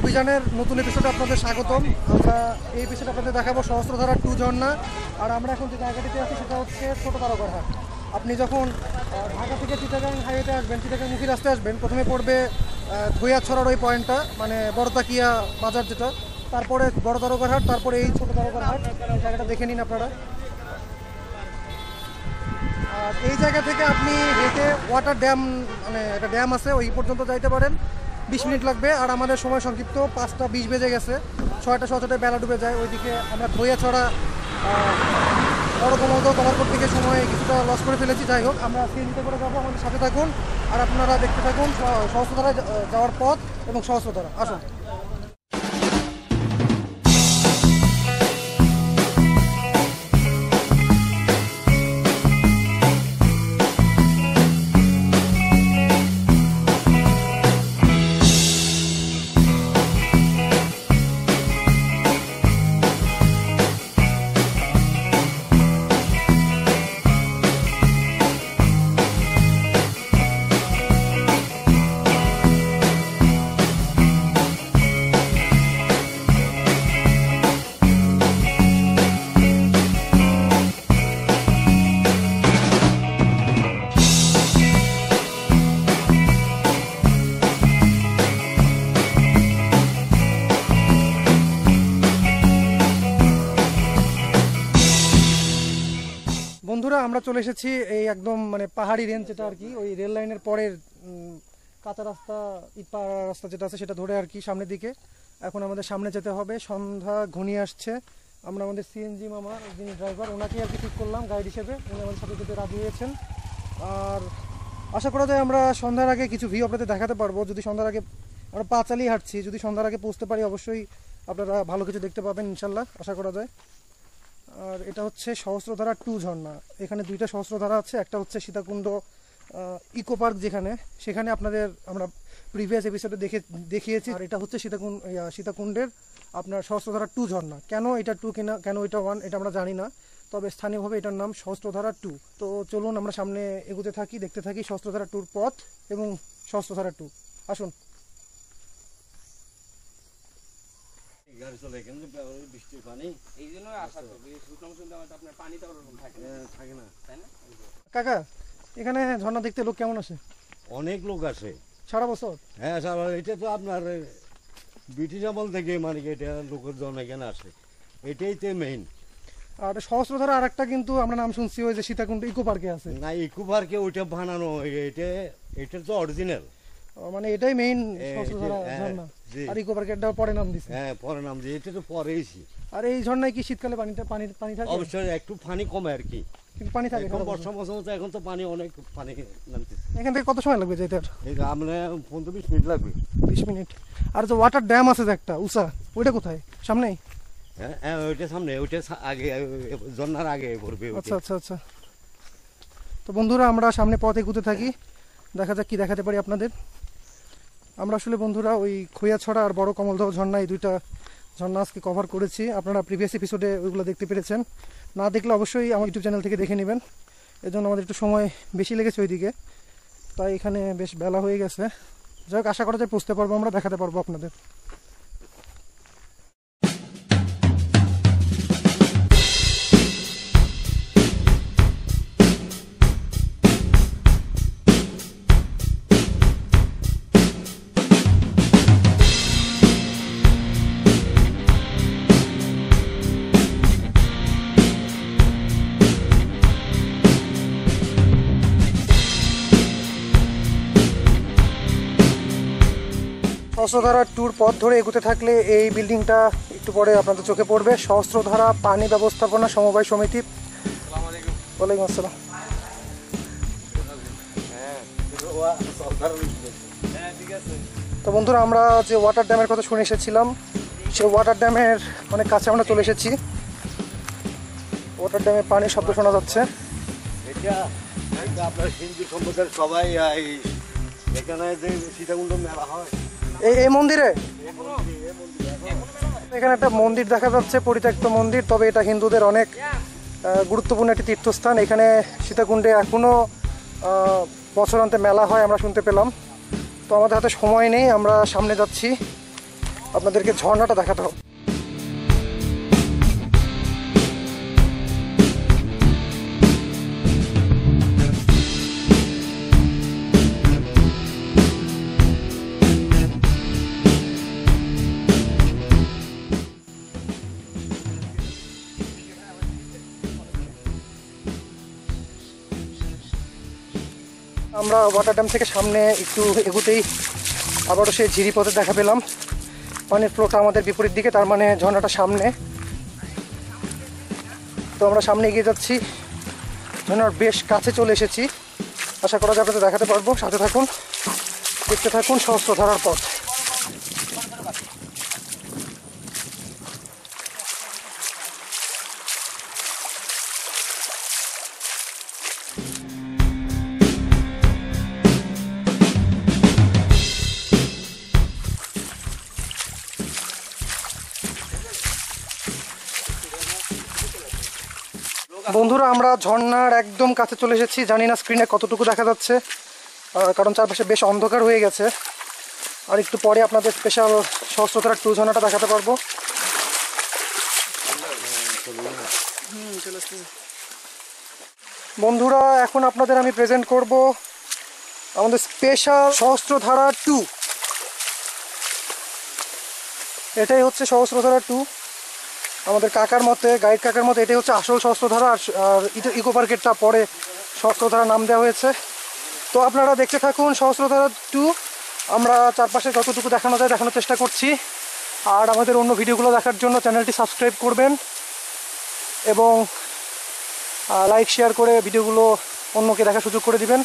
অভিযানের নতুন এপিসোডে আপনাদের স্বাগতম। আমরা এই এপিসোডে আপনাদের দেখাবো সহস্রধারা টু ঝর্ণা। আর আমরা এখন যে জায়গাটিতে আছি সেটা হচ্ছে ছোটো তারকারহাট আপনি যখন ঢাকা থেকে চিটাগাং হাইওয়েতে আসবেন, চিটাগাং মুখী রাস্তায় আসবেন, প্রথমে পড়বে ধুইয়াছড়ার ওই পয়েন্টটা মানে বড়তাকিয়া বাজার যেটা। তারপরে বড় তারকারহাট তারপরে এই ছোটো তারকারহাট এই জায়গাটা দেখে নিন আপনারা। আর এই জায়গা থেকে আপনি হেঁটে ওয়াটার ড্যাম মানে একটা ড্যাম আছে, ওই পর্যন্ত যাইতে পারেন। বিশ মিনিট লাগবে আর আমাদের সময় সংক্ষিপ্ত। পাঁচটা বিশ বেজে গেছে। ছয়টা সতেরোটা বেলা ডুবে যায়। ওইদিকে আমরা ধইয়া ছড়া বড় কমলদ কভার করতে গিয়ে সময় কিছুটা লস করে ফেলেছি। যাই হোক, আমরা সিএনজিতে করে যাব। আমাদের সাথে থাকুন। আর আপনারা দেখতে থাকুন, সহ- সহস্রধারায় যাওয়ার পথ এবং সহস্রধারা। আসুন। আমরা চলে এসেছি এই একদম মানে পাহাড়ি রেঞ্জ যেটা আর কি, ওই রেল লাইনের পরের কাঁচা রাস্তা, ইট পাড়া রাস্তা যেটা আছে সেটা ধরে আর কি সামনের দিকে। এখন আমাদের সামনে যেতে হবে, সন্ধ্যা ঘনিয়ে আসছে। আমরা আমাদের সিএনজি মামা, যিনি ড্রাইভার ওনাকেই আর কি ঠিক করলাম গাইড হিসেবে। উনি আমাদের সাথে যেতে রাজি হয়েছেন। আর আশা করা যায় আমরা সন্ধ্যার আগে কিছু ভিউ আপনাদের দেখাতে পারব। যদি সন্ধ্যার আগে আমরা পা চালিয়ে হাঁটছি, যদি সন্ধ্যার আগে পৌঁছতে পারি, অবশ্যই আপনারা ভালো কিছু দেখতে পাবেন, ইনশাল্লাহ, আশা করা যায়। আর এটা হচ্ছে সহস্রধারা টু ঝর্ণা। এখানে দুইটা সহস্রধারা আছে, একটা হচ্ছে সীতাকুণ্ড ইকো পার্ক যেখানে। সেখানে আপনাদের আমরা প্রিভিয়াস এপিসোডে দেখে দেখিয়েছি। আর এটা হচ্ছে সীতাকুণ্ড সীতাকুণ্ডের আপনার সহস্রধারা টু ঝর্ণা। কেন এটা টু কিনা, কেন এটা ওয়ান এটা আমরা জানি না। তবে স্থানীয়ভাবে এটার নাম সহস্রধারা টু। তো চলুন আমরা সামনে এগোতে থাকি, দেখতে থাকি সহস্রধারা টুর পথ এবং সহস্রধারা টু। আসুন। চলে কিন্তু বৃষ্টির পানি এই জন্য শুকনো মৌসুমে ওরকম থাকে না, থাকে না। তাই না? কাকা এখানে ঝর্ণা দেখতে লোক কেমন আসে অনেক লোক আছে। সারা বছর? হ্যাঁ স্যার এটা তো আপনার ব্রিটিশ আমল থেকে মানে এটা লোকের জন এখানে আসে। এটাই তো মেইন আর সহস্রধারা আর একটা কিন্তু আমরা নাম শুনছি ওই যে সীতাকুণ্ড ইকো পার্কে আছে। না ইকো পার্কে ওইটা বানানো এটা এটা তো অরিজিনাল মানে এটাই মেইন হ্যাঁ, আর ইকো পরে নাম দিছে। হ্যাঁ পরে নাম দিয়ে এটা তো আর এই ঝর্ণায় কি শীতকালে পানিটা পানি পানি থাকে? অবশ্যই একটু পানি কমে আর কি। কিন্তু পানি থাকে এখন। বর্ষা মৌসুম তো এখন তো পানি অনেক পানি নামতেছে। এখান থেকে কত সময় লাগবে যেতে? এই যে আমরা পনেরো বিশ মিনিট লাগবে। বিশ মিনিট। আর যে ওয়াটার ড্যাম আছে যে একটা উষা ওইটা কোথায়? সামনেই? হ্যাঁ হ্যাঁ ওইটা সামনে ওইটা আগে আগে পড়বে আচ্ছা আচ্ছা আচ্ছা। তো বন্ধুরা আমরা সামনে পথে এগুতে থাকি। দেখা যাক কি দেখাতে পারি আপনাদের। আমরা আসলে বন্ধুরা, ওই খৈয়াছড়া আর বড় কমলদহ ঝর্ণা, এই দুইটা ঝর্ণা আজকে কভার করেছি। আপনারা প্রিভিয়াস এপিসোডে ওইগুলো দেখতে পেরেছেন। না দেখলে অবশ্যই আমার ইউটিউব চ্যানেল থেকে দেখে নেবেন। এর জন্য আমাদের একটু সময় বেশি লেগেছে ওইদিকে। তাই এখানে বেশ বেলা হয়ে গেছে। যাই হোক, আশা করা যায় পৌঁছতে পারব, আমরা দেখাতে পারব আপনাদের। সহস্রধারা ট্যুর পথ ধরে এগোতে থাকলে এই বিল্ডিংটা একটু পরে আপনাদের চোখে পড়বে। সহস্রধারা পানি ব্যবস্থাপনা সমবায় সমিতি। ওয়ালাইকুম আসসালাম। তো বন্ধুরা, আমরা যে ওয়াটার ড্যামের কথা শুনে এসেছিলাম, সেই ওয়াটার ড্যামের অনেক কাছে আমরা চলে এসেছি। ওয়াটার ড্যামে পানির শব্দ শোনা যাচ্ছে। এটা আপনার হিন্দু সম্প্রদায়ের সবাই এখানে যে সীতাকুণ্ড মেলা হয় এই এই মন্দিরে? এখানে একটা মন্দির দেখা যাচ্ছে, পরিত্যক্ত মন্দির, তবে এটা হিন্দুদের অনেক গুরুত্বপূর্ণ একটি তীর্থস্থান। এখানে সীতাকুণ্ডে এখনও বছরান্তে মেলা হয়, আমরা শুনতে পেলাম। তো আমাদের হাতে সময় নেই, আমরা সামনে যাচ্ছি। আপনাদেরকে ঝর্ণাটা দেখাতে হবে। আমরা ওয়াটার ড্যাম থেকে সামনে একটু এগুতেই আবারও সেই ঝিরি পথে দেখা পেলাম। পানির ফ্লোটা আমাদের বিপরীত দিকে, তার মানে ঝর্ণাটা সামনে। তো আমরা সামনে এগিয়ে যাচ্ছি। ঝর্ণার বেশ কাছে চলে এসেছি। আশা করা যাবে দেখাতে পারব। সাথে থাকুন, দেখতে থাকুন সহস্র ধরার পথ। বন্ধুরা, আমরা ঝর্ণার একদম কাছে চলে এসেছি। জানি না স্ক্রিনে কতটুকু দেখা যাচ্ছে কারণ চারপাশে বেশ অন্ধকার হয়ে গেছে। আর একটু পরে আপনাদের স্পেশাল সহস্রতারা টু ঝর্ণাটা দেখাতে পারব। বন্ধুরা, এখন আপনাদের আমি প্রেজেন্ট করব আমাদের স্পেশাল সহস্রধারা টু এটাই হচ্ছে সহস্রধারা টু আমাদের কাকার মতে, গাইড কাকার মতে এটাই হচ্ছে আসল সহস্রধারা আর ইকো পার্কেরটা পরে সহস্রধারা নাম দেওয়া হয়েছে। তো আপনারা দেখতে থাকুন সহস্রধারা টু। আমরা চারপাশে যতটুকু দেখানো যায় দেখানোর চেষ্টা করছি। আর আমাদের অন্য ভিডিওগুলো দেখার জন্য চ্যানেলটি সাবস্ক্রাইব করবেন এবং লাইক শেয়ার করে ভিডিওগুলো অন্যকে দেখার সুযোগ করে দিবেন।